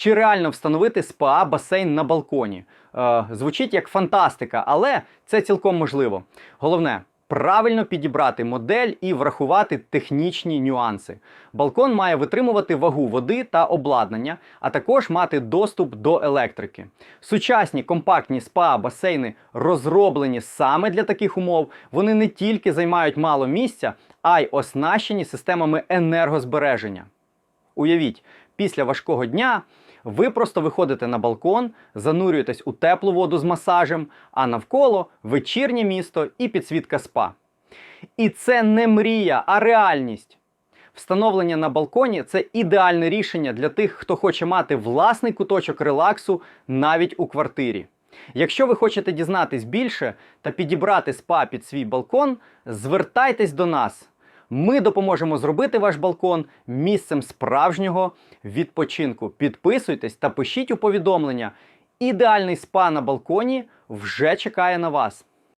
Чи реально встановити спа басейн на балконі? Е, звучить як фантастика, але це цілком можливо. Головне. Правильно підібрати модель і врахувати технічні нюанси. Балкон має витримувати вагу води та обладнання, а також мати доступ до електрики. Сучасні компактні спа басейни розроблені саме для таких умов. Вони не тільки займають мало місця, а й оснащені системами енергозбереження. Уявіть, після важкого дня ви просто виходите на балкон, занурюєтесь у теплу воду з масажем, а навколо вечірнє місто і підсвітка спа. І це не мрія, а реальність. Встановлення на балконі це ідеальне рішення для тих, хто хоче мати власний куточок релаксу навіть у квартирі. Якщо ви хочете дізнатись більше та підібрати спа під свій балкон, звертайтесь до нас. Ми допоможемо зробити ваш балкон місцем справжнього відпочинку. Підписуйтесь та пишіть у повідомлення. Ідеальний спа на балконі вже чекає на вас.